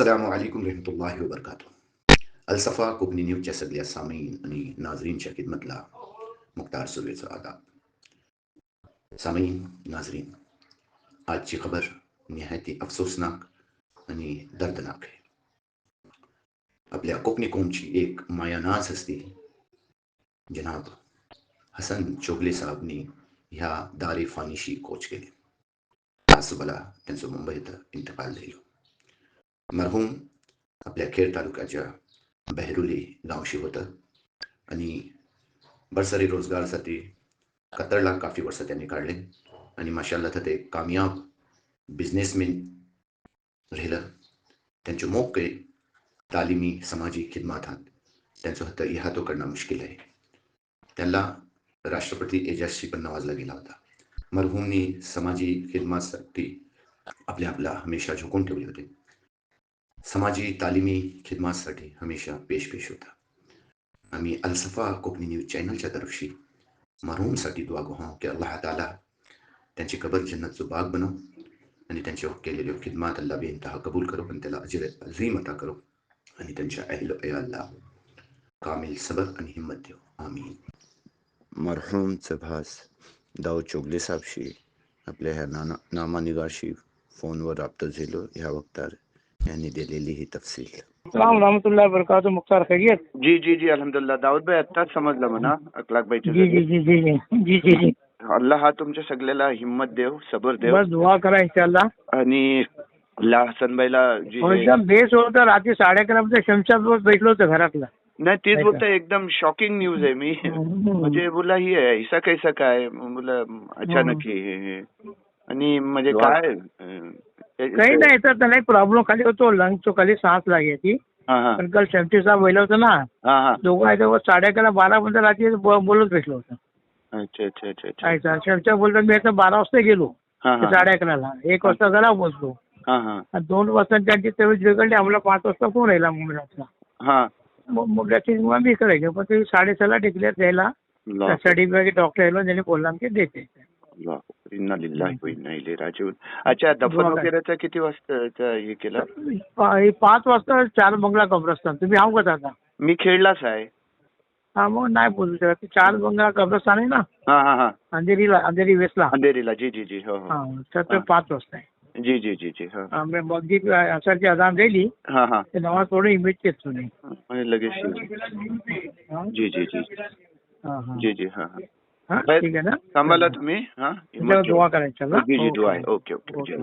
असलम रहमतुल्लाहि वबरकातु अलसफा कोकणी न्यूजच्या सगळ्या सामीन आणि नाजरीनच्या खिदमतला मुख्तार सुर्वेचा आदाब सामीन नाजरीन आजची खबर निहायती अफसोसनाक आणि दर्दनाक आहे आपल्या कोकणी कोमची एक मायानाज हस्ती जनाब हसन चोगले साहेबनी ह्या दारे फानीशी कोच केले आज सुबला त्यांचं मुंबईत इंतकाल झालो मरहूम आपल्या खेड तालुक्याच्या बेहरुली गावशी होतं. आणि बरसरी रोजगारासाठी कतरला काफी वर्ष त्यांनी काढले. आणि माशाला तर ते कामयाब बिझनेसमॅन राहिलं. त्यांचे मोके तालिमी समाजी खिदमातात त्यांचं होतं इहातो करणं मुश्किल आहे. त्यांना राष्ट्रपती एजाजशी पण नवाजला गेला होता. मरहूमनी समाजी खिदमासाठी आपल्या आपला हमेशा झोकून ठेवले होते. समाजी तालिमी खिदमासाठी हमेशा पेश पेश होता. आम्ही अलसफा कोकणी न्यूज चॅनलच्या तर्फशी मरहूमसाठी दुआ गो की अल्लाह ताला त्यांची कबर जन्नतचं बाग बनव आणि त्यांच्या केलेले खिदमात अल्ला बेनतहा कबूल करो आणि त्याला अजिर अजीम अता करो आणि त्यांच्या अहिल अल्ला कामिल सबर आणि हिंमत देव. आम्ही मरहूमचं भास दाऊ चोगले साहेबशी आपल्या ह्या नाना नामानिगाशी फोनवर राबत झालो. ह्या वक्तार यांनी दिलेली ही तफसील सलाम रहमतुल्लाह बरकात मुख्तार खैरियत जी जी जी अल्हम्दुलिल्लाह दाऊद भाई आत्ताच समजलं म्हणा अखलाक भाईच्या जी जी. जी जी जी जी जी जी अल्लाह हा तुमच्या सगळ्याला हिम्मत देव सबर देव बस दुआ करा इंशाल्लाह आणि अल्लाह हसनबाईला जी हो, एकदम बेस होतं रात्री साडे अकरा मध्ये शमशाद रोज भेटलो होतं घरातला नाही तेच बोलतोय एकदम शॉकिंग न्यूज आहे मी म्हणजे बोला ही आहे ऐसा कैसा काय बोला अचानक हे- हे हे. आणि म्हणजे काय अं, काही नाही तर त्याला एक प्रॉब्लेम खाली होतो लंग तो खाली सांस लागायची. पण काल शमशी साहेब वहिलं होतं ना दोघं आहे तेव्हा साडे अकरा बारा पर्यंत रात्री बोलत भेटलो होतं. शमशा बोलतो मी आता बारा वाजता गेलो साडे अकराला एक वाजता घरा पोहोचलो हा हा. आणि दोन वाजता त्यांची तब्येत बिघडली आम्हाला पाच वाजता फोन राहिला मुंबईचा मुलाची मग मी करायचं पण ते साडेसहाला डिक्लेअर द्यायला सर्टिफिकेट डॉक्टर यायला त्यांनी बोलला की देते. अल्लाह इन्ना लिल्लाही व इन्ना इलैहि राजिऊन अच्छा दफन? वगैरेचा किती वाजता हे केलं? पाच वाजता चार बंगला कब्रस्तान. तुम्ही आहो का आता मी खेळलाच आहे. हा मग नाही बोलू शकत. चार बंगला कब्रस्तान आहे ना? हा हा हा. अंधेरीला अंधेरी वेस्टला. अंधेरीला जी जी जी हो हो. तर ते. पाच वाजता आहे. जी जी जी जी हा. मग मस्जिद असरची अजान दिली हा हा. ते नमाज पडून इमेज घेतो नाही आणि लगेच? जी जी जी. हा, हा. जी जी हा. ठीक आहे ना? सांभाळा तुम्ही हा? दुआ करायचा ओके ओके